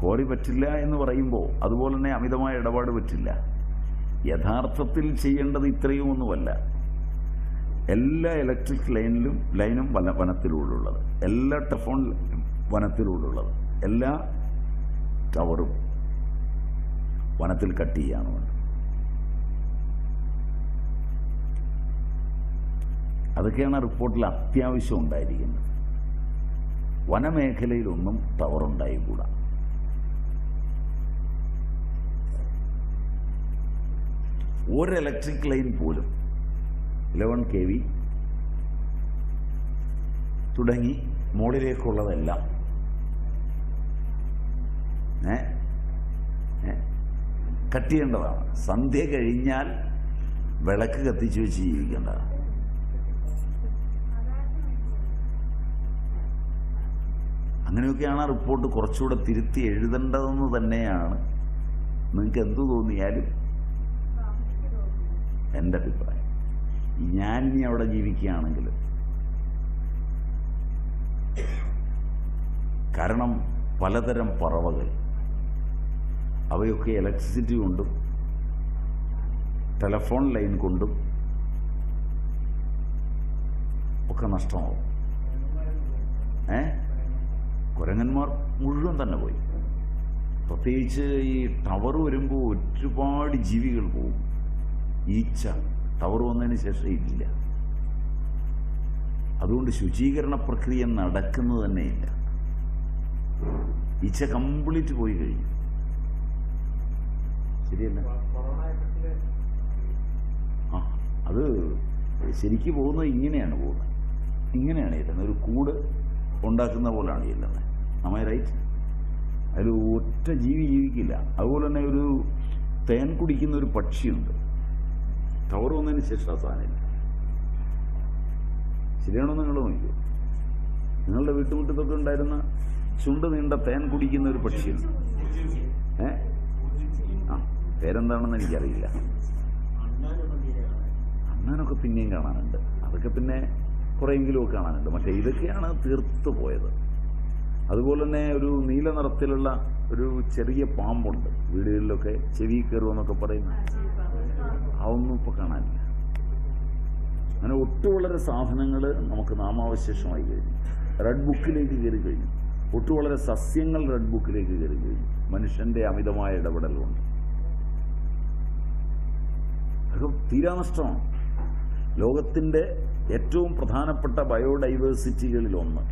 Quarry പറ്റില്ല എന്ന് പറയുമ്പോൾ അതുപോലെ തന്നെ അമിതമായ ഇടപാട് പറ്റില്ല. യഥാർത്ഥത്തിൽ ചെയ്യേണ്ടത് ഇത്രയും ഒന്നുമല്ല. എല്ലാ ഇലക്ട്രിക് ലൈനിലും ലൈനും വന വനത്തിലൂടെയുള്ളത്. എല്ലാ ടെഫോൺ വനത്തിലൂടെയുള്ളത്. എല്ലാ ടവറും വനത്തിൽ കട്ട് ചെയ്യാണ് അതൊക്കെയാണ് റിപ്പോർട്ടിൽ അത്യാവശ്യം ഉണ്ടായിരിക്കുന്നത്. വനമേഖലയിലൊന്നും ടവർ ഉണ്ടായിക്കൂടാ. ഒരു ഇലക്ട്രിക് ലൈൻ പോലും ഇലവൻ കെ വി തുടങ്ങി മുകളിലേക്കുള്ളതെല്ലാം ഏ? കട്ട് ചെയ്യേണ്ടതാണ്. സന്ധ്യ കഴിഞ്ഞാൽ വിളക്ക് കത്തിച്ചു വെച്ച് ജീവിക്കേണ്ടതാണ്. അങ്ങനെയൊക്കെയാണ് ആ റിപ്പോർട്ട് കുറച്ചുകൂടെ തിരുത്തി എഴുതേണ്ടതെന്ന് തന്നെയാണ്. നിങ്ങൾക്ക് എന്തു തോന്നിയാലും എന്റെ അഭിപ്രായം ഞാൻ ഇനി അവിടെ ജീവിക്കുകയാണെങ്കിൽ കാരണം പലതരം പറവകൾ അവയൊക്കെ ഇലക്ട്രിസിറ്റി കൊണ്ടും ടെലഫോൺ ലൈൻ കൊണ്ടും ഒക്കെ നഷ്ടമാവും. ഏ? കുരങ്ങന്മാർ മുഴുവൻ തന്നെ പോയി. പ്രത്യേകിച്ച് ഈ ടവർ വരുമ്പോൾ ഒരുപാട് ജീവികൾ പോകും. ഈച്ച ടവർ വന്നതിന് ശേഷം ഇല്ല. അതുകൊണ്ട് ശുചീകരണ പ്രക്രിയ നടക്കുന്നത് തന്നെയില്ല ഈച്ച കംപ്ലീറ്റ് പോയി കഴിഞ്ഞു. ശരിയല്ല? ആ അത് ശരിക്ക് പോകുന്നത് ഇങ്ങനെയാണ് പോകുന്നത്. ഇങ്ങനെയാണ് ചെല്ലുന്നത് ഒരു കൂട് ഉണ്ടാക്കുന്ന പോലാണ് ചെല്ലുന്നത് അമ്മ റൈറ്റ് അതിൽ ഒറ്റ ജീവി ജീവിക്കില്ല. അതുപോലെ തന്നെ ഒരു തേൻ കുടിക്കുന്ന ഒരു പക്ഷിയുണ്ട്. ടവർ വന്നതിന് ശേഷം സാധനമില്ല ശരിയാണോ നിങ്ങൾ നോക്കൂ നിങ്ങളുടെ വീട്ടുമുറ്റത്തൊക്കെ ഉണ്ടായിരുന്ന ചുണ്ട് നീണ്ട തേൻ കുടിക്കുന്ന ഒരു പക്ഷിയുണ്ട് ഏ? ആ പേരെന്താണെന്ന് എനിക്കറിയില്ല. അണ്ണാനൊക്കെ പിന്നെയും കാണാനുണ്ട്. അതൊക്കെ പിന്നെ കുറെയെങ്കിലും കാണാനുണ്ട്. മറ്റേ ഇതൊക്കെയാണ് തീർത്തു പോയത്. അതുപോലെ തന്നെ ഒരു നീല നിറത്തിലുള്ള ഒരു ചെറിയ പാമ്പുണ്ട്. വീടുകളിലൊക്കെ ചെവി കയറുമെന്നൊക്കെ പറയുന്നു അതൊന്നും ഇപ്പോൾ കാണാനില്ല. അങ്ങനെ ഒട്ടുവളരെ സാധനങ്ങൾ നമുക്ക് നാമാവശേഷമായി കഴിഞ്ഞു. റെഡ് ബുക്കിലേക്ക് കയറി കഴിഞ്ഞു. ഒട്ടുവളരെ സസ്യങ്ങൾ റെഡ് ബുക്കിലേക്ക് കയറി കഴിഞ്ഞു. മനുഷ്യന്റെ അമിതമായ ഇടപെടലുണ്ട് അതൊക്കെ തീരാനഷ്ടമാണ് ലോകത്തിന്റെ ഏറ്റവും പ്രധാനപ്പെട്ട ബയോഡൈവേഴ്സിറ്റികളിൽ ഒന്ന്.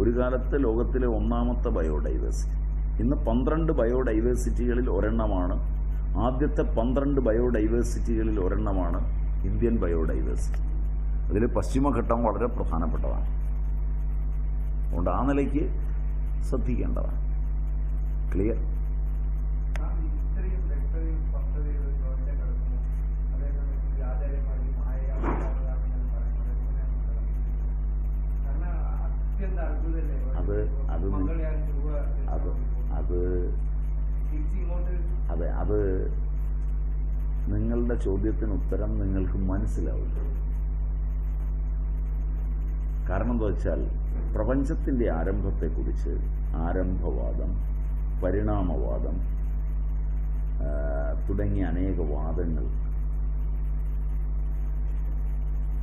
ഒരു കാലത്ത് ലോകത്തിലെ ഒന്നാമത്തെ ബയോഡൈവേഴ്സിറ്റി. ഇന്ന് പന്ത്രണ്ട് ബയോഡൈവേഴ്സിറ്റികളിൽ ഒരെണ്ണമാണ് ആദ്യത്തെ പന്ത്രണ്ട് ബയോഡൈവേഴ്സിറ്റികളിൽ ഒരെണ്ണമാണ് ഇന്ത്യൻ ബയോഡൈവേഴ്സിറ്റി. അതിൽ പശ്ചിമഘട്ടം വളരെ പ്രധാനപ്പെട്ടതാണ്. അതുകൊണ്ട് ആ നിലയ്ക്ക് ശ്രദ്ധിക്കേണ്ടതാണ്. ക്ലിയർ അത് അത് അത് അത് അതെ അത് നിങ്ങളുടെ ചോദ്യത്തിന് ഉത്തരം നിങ്ങൾക്ക് മനസ്സിലാവില്ല കാരണം എന്താ വെച്ചാൽ പ്രപഞ്ചത്തിന്റെ ആരംഭത്തെക്കുറിച്ച് ആരംഭവാദം പരിണാമവാദം തുടങ്ങിയ അനേക വാദങ്ങൾ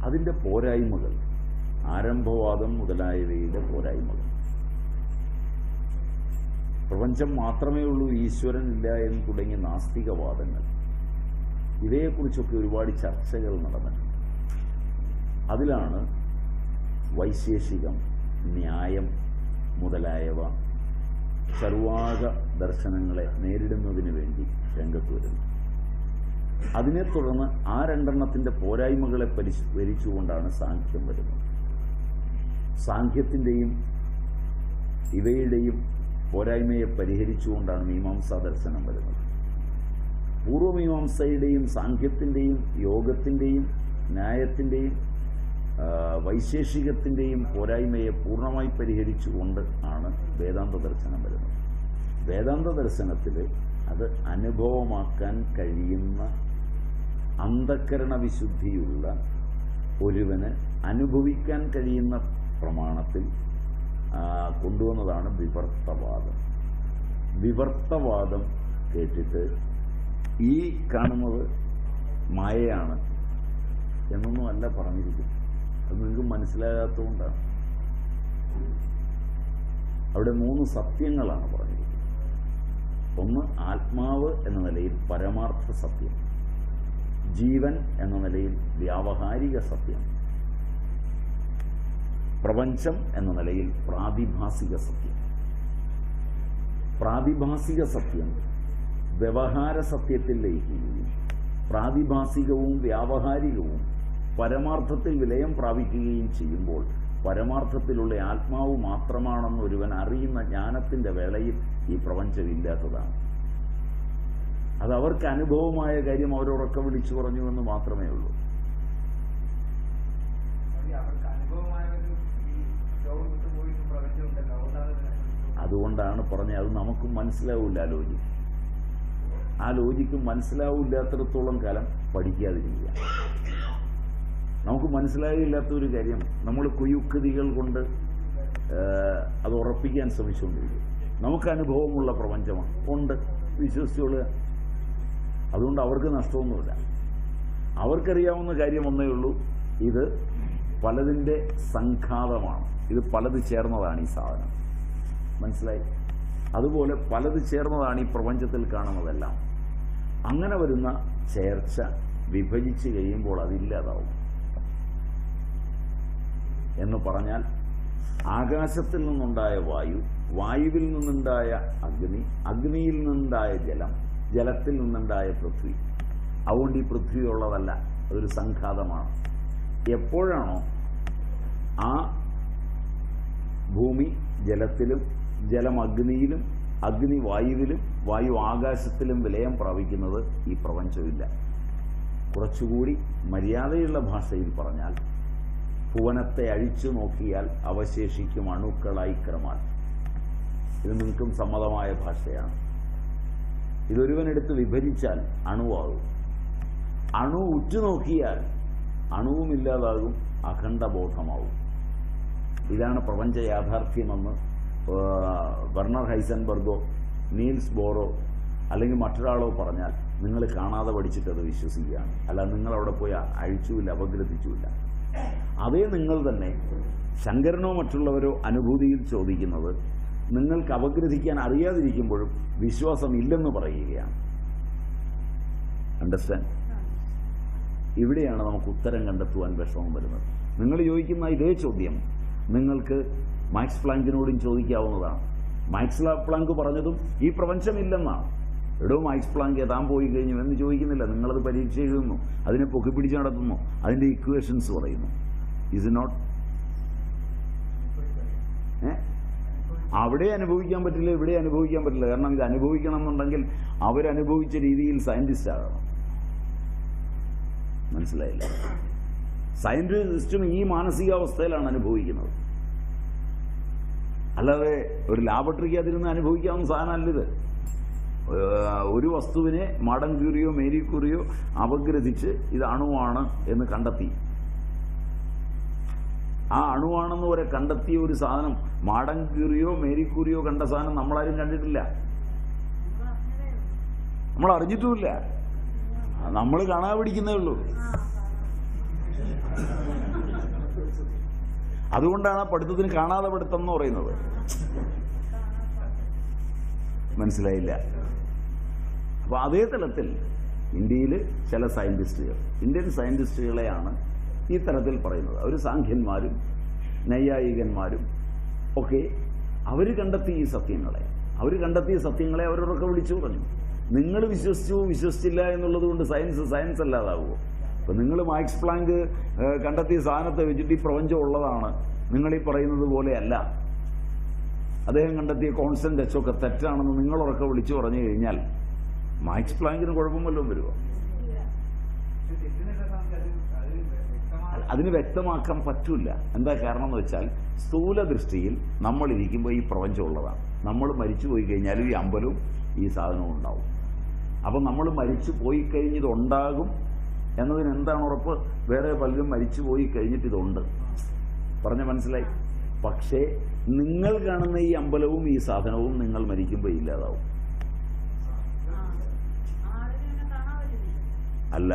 അതിന്റെ പോരായ്മകൾ ആരംഭവാദം മുതലായവയുടെ പോരായ്മകൾ. പ്രപഞ്ചം മാത്രമേ ഉള്ളൂ ഈശ്വരൻ ഇല്ല എന്ന് തുടങ്ങിയ നാസ്തികവാദങ്ങൾ. ഇവയെക്കുറിച്ചൊക്കെ ഒരുപാട് ചർച്ചകൾ നടന്നിട്ടുണ്ട്. അതിലാണ് വൈശേഷികം ന്യായം മുതലായവ സർവാക ദർശനങ്ങളെ നേരിടുന്നതിന് വേണ്ടി രംഗത്ത് വരുന്നു അതിനെ തുടർന്ന് ആ രണ്ടെണ്ണത്തിന്റെ പോരായ്മകളെ പരിഷ്കരിച്ചുകൊണ്ടാണ് സാഖ്യം വരുന്നത്. സാഖ്യത്തിന്റെയും ഇവയുടെയും പോരായ്മയെ പരിഹരിച്ചുകൊണ്ടാണ് മീമാംസാ ദർശനം വരുന്നത്. പൂർവമീമാംസയുടെയും സാഖ്യത്തിന്റെയും യോഗത്തിന്റെയും ന്യായത്തിന്റെയും വൈശേഷികത്തിന്റെയും പോരായ്മയെ പൂർണമായി പരിഹരിച്ചുകൊണ്ട് ആണ് വേദാന്ത ദർശനം വരുന്നത്. വേദാന്ത ദർശനത്തിൽ അത് അനുഭവമാക്കാൻ കഴിയുന്ന അന്ധക്കരണ വിശുദ്ധിയുള്ള ഒരുവന് അനുഭവിക്കാൻ കഴിയുന്ന പ്രമാണത്തിൽ കൊണ്ടുവന്നതാണ് വിവർത്തവാദം. വിവർത്തവാദം കേട്ടിട്ട് ഈ കാണുന്നത് മായയാണ് എന്നൊന്നും അല്ല പറഞ്ഞിരിക്കുന്നത്. അത് നിങ്ങൾക്ക് മനസ്സിലാകാത്തതുകൊണ്ടാണ്. അവിടെ മൂന്ന് സത്യങ്ങളാണ് പറഞ്ഞിരിക്കുന്നത്. ഒന്ന് ആത്മാവ് എന്ന നിലയിൽ പരമാർത്ഥ സത്യം. ജീവൻ എന്ന നിലയിൽ വ്യാവഹാരിക സത്യം. പ്രപഞ്ചം എന്ന നിലയിൽ പ്രാതിഭാസിക സത്യം. പ്രാതിഭാസിക സത്യം വ്യവഹാര സത്യത്തിൽ ലയിക്കുകയും പ്രാതിഭാസികവും വ്യാവഹാരികവും പരമാർത്ഥത്തിൽ വിലയം പ്രാപിക്കുകയും ചെയ്യുമ്പോൾ പരമാർത്ഥത്തിലുള്ള ആത്മാവ് മാത്രമാണെന്ന് ഒരുവൻ അറിയുന്ന ജ്ഞാനത്തിന്റെ വേളയിൽ ഈ പ്രപഞ്ചമില്ലാത്തതാണ് അത് അവർക്ക് അനുഭവമായ കാര്യം അവരുറക്കം വിളിച്ചു പറഞ്ഞു എന്ന് മാത്രമേ ഉള്ളൂ. അതുകൊണ്ടാണ് പറഞ്ഞത്. അത് നമുക്കും മനസ്സിലാവില്ല ആ ലോജിക്ക് ആ ലോജിക്ക് മനസ്സിലാവില്ലാത്തിടത്തോളം കാലം പഠിക്കാതിരിക്കുക. നമുക്ക് മനസ്സിലാകില്ലാത്ത ഒരു കാര്യം നമ്മൾ കുയുക്തികൾ കൊണ്ട് അത് ഉറപ്പിക്കാൻ ശ്രമിച്ചുകൊണ്ടിരിക്കും. നമുക്ക് അനുഭവമുള്ള പ്രപഞ്ചമാണ്. ഉണ്ട് വിശ്വസിച്ചോളുക. അതുകൊണ്ട് അവർക്ക് നഷ്ടമൊന്നുമില്ല. അവർക്കറിയാവുന്ന കാര്യം ഒന്നേ ഉള്ളൂ. ഇത് പലതിന്റെ സംഘാതമാണ്. ഇത് പലത് ചേർന്നതാണ് ഈ സാധനം. മനസ്സിലായി? അതുപോലെ പലത് ചേർന്നതാണ് ഈ പ്രപഞ്ചത്തിൽ കാണുന്നതെല്ലാം. അങ്ങനെ വരുന്ന ചേർച്ച വിഭജിച്ച് കഴിയുമ്പോൾ അതില്ലാതാവും എന്ന് പറഞ്ഞാൽ ആകാശത്തിൽ നിന്നുണ്ടായ വായു വായുവിൽ നിന്നുണ്ടായ അഗ്നി അഗ്നിയിൽ നിന്നുണ്ടായ ജലം ജലത്തിൽ നിന്നുണ്ടായ പൃഥ്വി. അതുകൊണ്ട് ഈ പൃഥ്വി ഉള്ളതല്ല അതൊരു സംഘാതമാണ്. എപ്പോഴാണോ ആ ഭൂമി ജലത്തിലും ജലം അഗ്നിയിലും അഗ്നി വായുവിലും വായു ആകാശത്തിലും വിലയം പ്രാപിക്കുന്നത് ഈ പ്രപഞ്ചമില്ല കുറച്ചുകൂടി മര്യാദയുള്ള ഭാഷയിൽ പറഞ്ഞാൽ ഭുവനത്തെ അഴിച്ചു നോക്കിയാൽ അവശേഷിക്കും അണുക്കളായി ക്രമാണ് ഇത് നിങ്ങൾക്കും സമ്മതമായ ഭാഷയാണ്. ഇതൊരുവനെടുത്ത് വിഭജിച്ചാൽ അണുവാകും. അണു ഉറ്റുനോക്കിയാൽ അണുവുമില്ലാതാകും അഖണ്ഡബോധമാവും ഇതാണ് പ്രപഞ്ച യാഥാർത്ഥ്യമെന്ന് വെർണർ ഹൈസൻബർഗോ നീൽസ് ബോറോ അല്ലെങ്കിൽ മറ്റൊരാളോ പറഞ്ഞാൽ നിങ്ങൾ കാണാതെ പഠിച്ചിട്ട് അത് വിശ്വസിക്കുകയാണ്. അല്ല നിങ്ങൾ അവിടെ പോയി അഴിച്ചുമില്ല അപഗ്രഥിച്ചുമില്ല അതേ നിങ്ങൾ തന്നെ ശങ്കരനോ മറ്റുള്ളവരോ അനുഭൂതിയിൽ ചോദിക്കുന്നത് നിങ്ങൾക്ക് അപഗ്രഥിക്കാൻ അറിയാതിരിക്കുമ്പോഴും വിശ്വാസം ഇല്ലെന്ന് പറയുകയാണ്. അണ്ടർസ്റ്റാൻഡ് ഇവിടെയാണ് നമുക്ക് ഉത്തരം കണ്ടെത്തുവാൻ വിഷമം വരുന്നത്. നിങ്ങൾ ചോദിക്കുന്ന ഇതേ ചോദ്യം നിങ്ങൾക്ക് മാക്സ് പ്ലാങ്കിനോടും ചോദിക്കാവുന്നതാണ്. മാക്സ് പ്ലാങ്ക് പറഞ്ഞതും ഈ പ്രപഞ്ചമില്ലെന്നാണ് എടോ മാക്സ് പ്ലാങ്ക് ഏതാൻ പോയി കഴിഞ്ഞു എന്ന് ചോദിക്കുന്നില്ല. നിങ്ങളത് പരീക്ഷ എഴുതുന്നു. അതിനെ പൊക്കി പിടിച്ച് നടത്തുന്നു. അതിന്റെ ഇക്വേഷൻസ് പറയുന്നു. ഇസ് നോട്ട് അവിടെ അനുഭവിക്കാൻ പറ്റില്ല ഇവിടെ അനുഭവിക്കാൻ പറ്റില്ല. കാരണം ഇത് അനുഭവിക്കണം എന്നുണ്ടെങ്കിൽ അവരനുഭവിച്ച രീതിയിൽ സയന്റിസ്റ്റ് ആകണം. മനസ്സിലായില്ല? സയന്റിസ്റ്റും ഈ മാനസികാവസ്ഥയിലാണ് അനുഭവിക്കുന്നത്. അല്ലാതെ ഒരു ലാബറട്ടറിക്ക് അതിരുന്ന് അനുഭവിക്കാവുന്ന സാധനമല്ലിത് ഒരു വസ്തുവിനെ മാഡം ക്യൂറിയോ മേരി ക്യൂറിയോ അപഗ്രഥിച്ച് ഇത് അണുവാണ് എന്ന് കണ്ടെത്തി. ആ അണുവാണെന്ന് വരെ കണ്ടെത്തിയ ഒരു സാധനം മാഡം ക്യൂറിയോ മേരി ക്യൂറിയോ കണ്ട സാധനം നമ്മളാരും കണ്ടിട്ടില്ല. നമ്മൾ അറിഞ്ഞിട്ടുമില്ല നമ്മൾ കാണാതെ പിടിക്കുന്നേ ഉള്ളൂ. അതുകൊണ്ടാണ് ആ പഠിത്തത്തിന് കാണാതെ പഠിത്തം എന്ന് പറയുന്നത്. മനസ്സിലായില്ല. അപ്പൊ അതേ തലത്തിൽ ഇന്ത്യയിൽ ചില സയന്റിസ്റ്റുകൾ ഇന്ത്യൻ സയന്റിസ്റ്റുകളെയാണ് ഈ തരത്തിൽ പറയുന്നത്. അവർ സാഖ്യന്മാരും നൈയായികന്മാരും ഒക്കെ അവർ കണ്ടെത്തിയ ഈ സത്യങ്ങളെ അവർ കണ്ടെത്തിയ സത്യങ്ങളെ അവരോടൊക്കെ വിളിച്ചു പറഞ്ഞു. നിങ്ങൾ വിശ്വസിച്ചു വിശ്വസിച്ചില്ല എന്നുള്ളത് കൊണ്ട് സയൻസ് സയൻസ് അല്ലാതാവുമോ? അപ്പൊ നിങ്ങൾ മാക്സ് പ്ലാങ്ക് കണ്ടെത്തിയ സാധനത്തെ വെച്ചിട്ട് ഈ പ്രപഞ്ചം ഉള്ളതാണ്. നിങ്ങൾ ഈ പറയുന്നത് പോലെയല്ല. അദ്ദേഹം കണ്ടെത്തിയ കോൺസ്റ്റന്റ് എച്ച് ഒക്കെ തെറ്റാണെന്ന് നിങ്ങളൊക്കെ വിളിച്ചു പറഞ്ഞു കഴിഞ്ഞാൽ മാക്സ് പ്ലാങ്കിന് കുഴപ്പം വല്ലതും വരുമോ അതിന് വ്യക്തമാക്കാൻ പറ്റില്ല എന്താ കാരണം എന്ന് വെച്ചാൽ സ്ഥൂല ദൃഷ്ടിയിൽ നമ്മൾ ഇരിക്കുമ്പോൾ ഈ പ്രപഞ്ചം ഉള്ളതാണ്. നമ്മൾ മരിച്ചു പോയി കഴിഞ്ഞാലും ഈ അമ്പലവും ഈ സാധനവും ഉണ്ടാവും. അപ്പം നമ്മൾ മരിച്ചു പോയി കഴിഞ്ഞിത് ഉണ്ടാകും. എന്നതിന് എന്താണ് ഉറപ്പ്? വേറെ പലരും മരിച്ചു പോയി കഴിഞ്ഞിട്ട് ഇതുണ്ട്. പറഞ്ഞ മനസ്സിലായി? പക്ഷേ നിങ്ങൾ കാണുന്ന ഈ അമ്പലവും ഈ സാധനവും നിങ്ങൾ മരിക്കുമ്പോൾ ഇല്ലാതാവും. അല്ല.